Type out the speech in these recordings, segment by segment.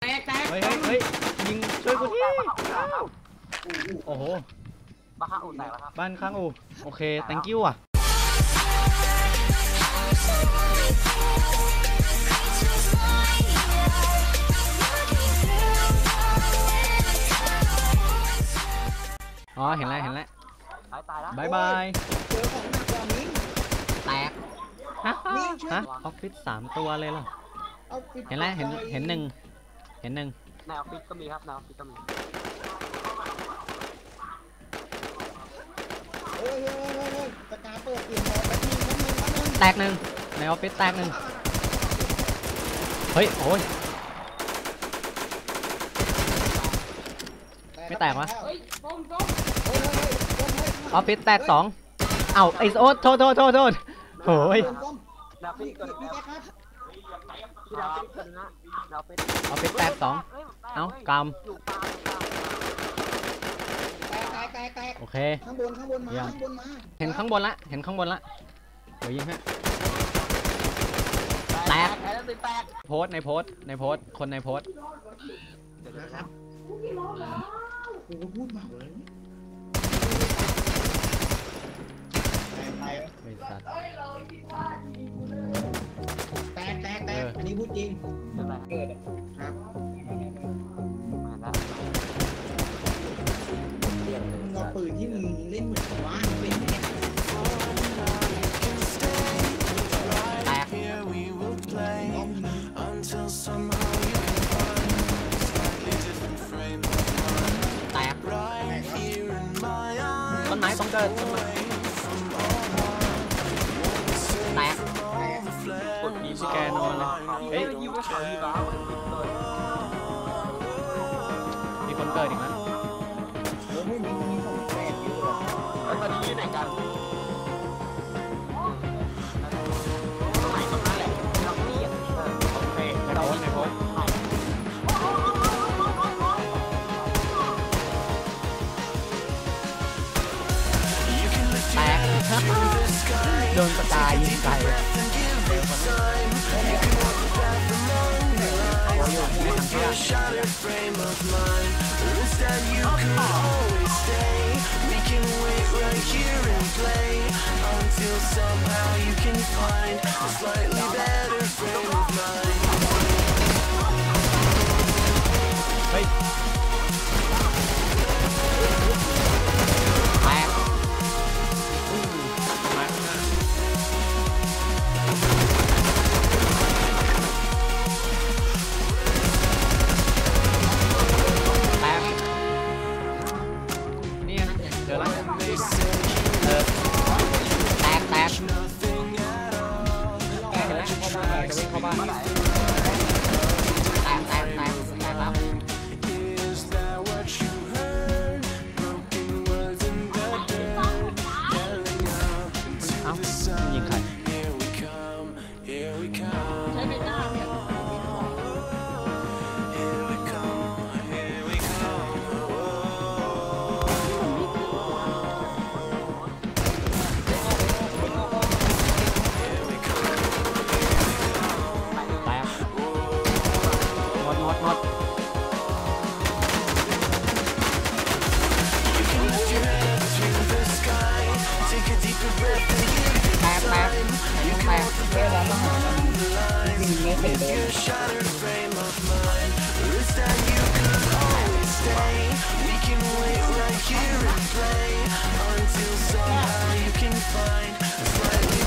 แตกแตกเฮ้ยเฮ้ยเฮ้ยยิงช่วยกูทีโอ้โห บ้าข้างอุ่นแตกแล้วครับบ้านข้างอูโอเค thank you อะอ๋อเห็นแล้วเห็นแล้วตายตายแล้วบายบายเจอของหนักกว่ามิ้งแตกฮะมิ้งช่วยฮะออฟฟิศสามตัวเลยเหรอ เอาปิดเห็นแล้วเห็นเห็นหนึ่งเห็ นหนึ่งแนวฟิตก็มีครับแนวฟิตก็มีเฮ้ยเฮ้ยเฮ้ยเฮ้ยเฮ้ยสกาเปิดเปลี่ยนหมอแป๊บนึงแป๊บนึงแป๊บนึงแตกหนึ่งในออฟฟิศแตกหนึ่งเฮ้ยโอ้ย ไม่แตกวะ เฮ้ยส้มส้มเฮ้ยเฮ้ยเฮ้ยส้มเฮ้ยออฟฟิศแตกสองเอ้าไอโอ๊ตโทษโทษโทษโทษโอ้ยส้มส้มแนวฟิพี่ตก็พี่มีพี่แจ๊คครับ ที่แนวฟิตก็มีนะแนวฟิตออฟฟิศแตกสองฮ้ยมันแตกเอ้าว้ยกรรมอยู่กลางกลางแตกแตกแตกแตกโอเค ข้างบนข้างบนมาเยี่ยม ข้างบนมาเห็นข้างบนละ เห็นข้างบนละเดี๋ยวยิงฮะ แตก แตกแล้วแตกโพสต์ในโพสต์ในโพสต์คนในโพสต์เดี๋ยวเดี๋ยวนะครับโอ้โหพูดเบาเลยแตกแตกบริษัทแต กแตกแตเอกออันนี้พูดจริงเดี๋ยวแตกเกิดอะครับเห็นแล้วมึงเอาปืนที่มึงเล่นเหมือนกับว่าเป็นไงแตก Here we will play เอามึง until somehow you can find a slightly different frame of mind. แตก Right here in my eyes, ต้นไม้ต้องเกิดต้นไม้ เฮ้ยมีคนเกิดอีกแล้ยมีมีของแล้วตอนนี้อยู่ไหนกันตรงไหนตรงนั้นแหละเราเกลียดเออโอเคในโพสต์ในโพสแตกโดนสกายยิงไกล เร็วคนนั้นโอ้ยอยู่ในถังขยะ shattered frame of mind. Instead, you could always stay. We can wait right here and play until somehow you can find a slightly better frame of mind. บ้า ยิงแตกเวลามาหากันยิงไม่เป็นเลย your shattered frame of mind. It's that you could always stay. We can wait right here and play until somehow you can find a slightly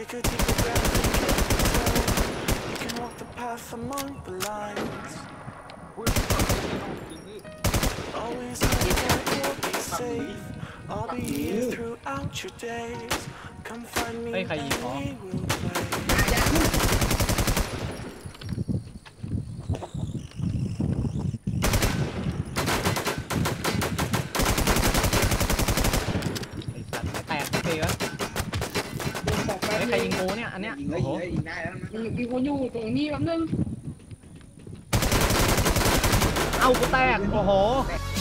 Tickle, tickle, bell, tickle, You can walk the path among the lines. Always know that you'll be safe. I'll be here throughout your days. Come find me and we will play. ยใครยิงกูเนี่ยอันเนี้ยยิงเลโอ้ยโหยิงเลยยิงได้แล้วนะมีคนอยู่ตรงนี้แป๊บนึงเอ้ากูแตกโอ้โหแตก